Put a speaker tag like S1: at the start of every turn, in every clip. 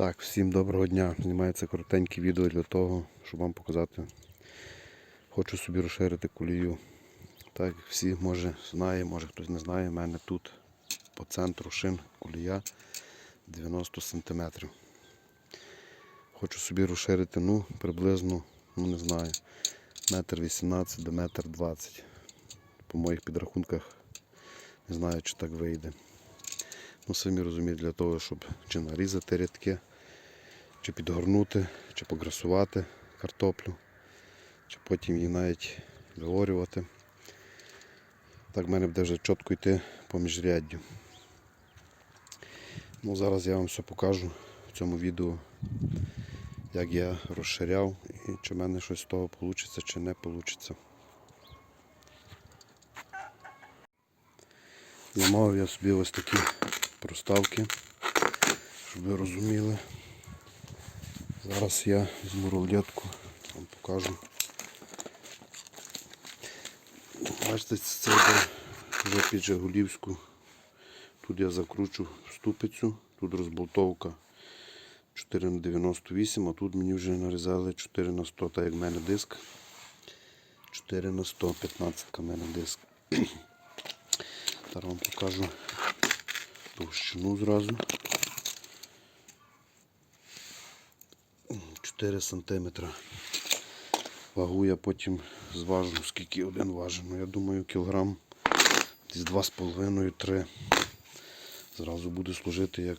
S1: Так, всім доброго дня. Знімається коротеньке відео для того, щоб вам показати. Хочу собі розширити колію. Так, всі може знає, може хтось не знає, в мене тут по центру шин колія 90 см. Хочу собі розширити, ну, приблизно, ну не знаю, метр 18 до метр 20. По моїх підрахунках не знаю, чи так вийде. Ну, самі розумієте, для того, щоб чи нарізати рядки, чи підгорнути, чи пограсувати картоплю, чи потім її навіть виорювати. Так в мене буде вже чітко йти по міжряддю. Ну, зараз я вам все покажу в цьому відео, як я розширяв і чи в мене щось з того вийде, чи не вийде. Замовив я собі ось такі проставки, щоб ви розуміли. Зараз я візьму рулетку, вам покажу. Бачите, це вже під Жигулівську. Тут я закручу ступицю, тут розболтовка 4 на 98, а тут мені вже нарізали 4 на 100, так як в мене диск. 4 на 100, 15 в мене диск. Зараз вам покажу товщину зразу. 4 сантиметра. Вагу я потім зважу, скільки один важить. Ну, я думаю, кілограм десь 2,5-3. Зразу буде служити як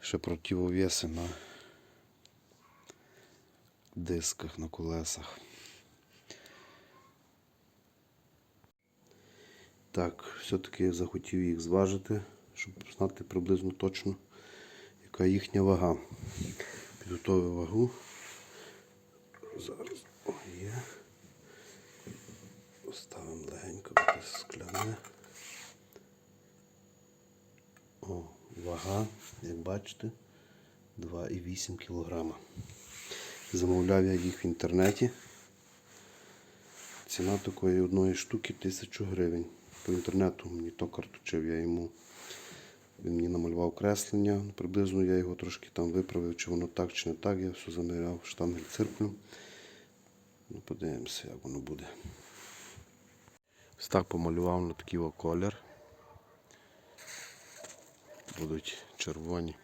S1: ще на дисках, на колесах. Так, все-таки захотів їх зважити, щоб знати приблизно точно, яка їхня вага. Підготовив вагу. Зараз є. Поставимо легенько буде скляне. О, вага, як бачите, 2,8 кг. Замовляв я їх в інтернеті. Ціна такої одної штуки 1000 гривень. По інтернету мені токар точив, я йому. Він мені намалював креслення. Приблизно я його трошки там виправив, чи воно так, чи не так. Я все заміряв штангель циркулем. Ну, подивимося, як воно буде. Ось так помалював на такий колір. Будуть червоні.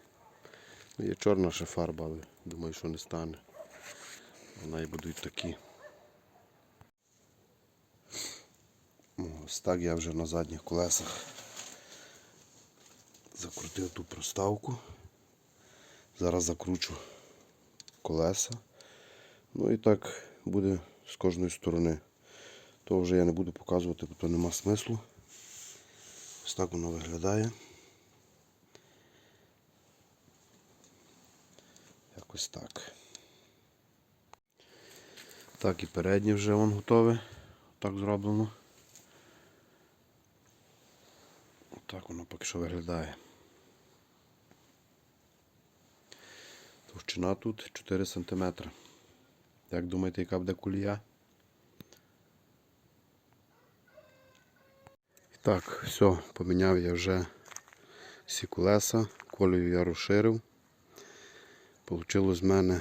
S1: Ну, є чорна ще фарба, але думаю, що не стане. Вона і будуть такі. Ось так я вже на задніх колесах закрутив ту проставку. Зараз закручу колеса. Ну і так буде з кожної сторони. То вже я не буду показувати, бо то нема смислу. Ось так воно виглядає. Якось так. Так, і переднє вже вон готове. Так зроблено. Так воно поки що виглядає. Товщина тут 4 см. Як думаєте, яка буде кулія? Так, все, поміняв я вже всі колеса, колію я розширив. Получилось з мене,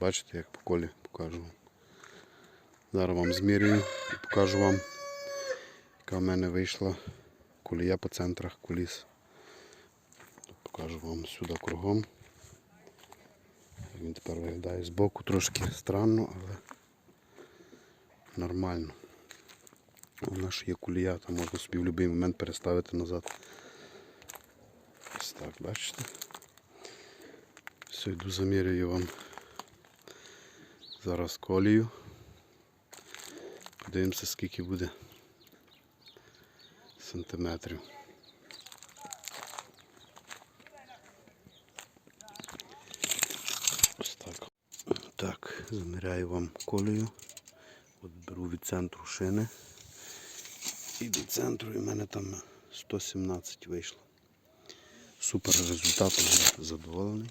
S1: бачите, як по колі покажу вам. Зараз вам змірюю і покажу вам, яка в мене вийшла колія по центрах коліс. Покажу вам сюди кругом. Він тепер виглядає збоку трошки странно, але нормально. Вона ж є кулія, там можна собі в будь-який момент переставити назад. Ось так, бачите? Все, йду замірюю вам зараз колію. Подивимося, скільки буде сантиметрів. Ось так. Так, заміряю вам колію. От беру від центру шини. І від центру і в мене там 117 вийшло. Супер результатом я задоволений.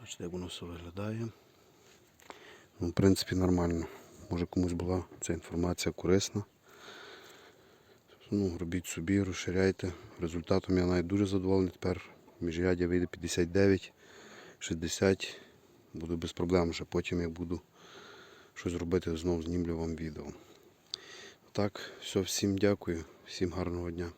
S1: Бачите, як воно все виглядає. Ну, в принципі, нормально. Може комусь була ця інформація корисна. Ну, робіть собі, розширяйте. Результатом я навіть дуже задоволений. Тепер Міжрядя вийде 59, 60. Буду без проблем вже. Потім як буду щось робити, знову знімлю вам відео. Так, все, всім дякую, всім гарного дня.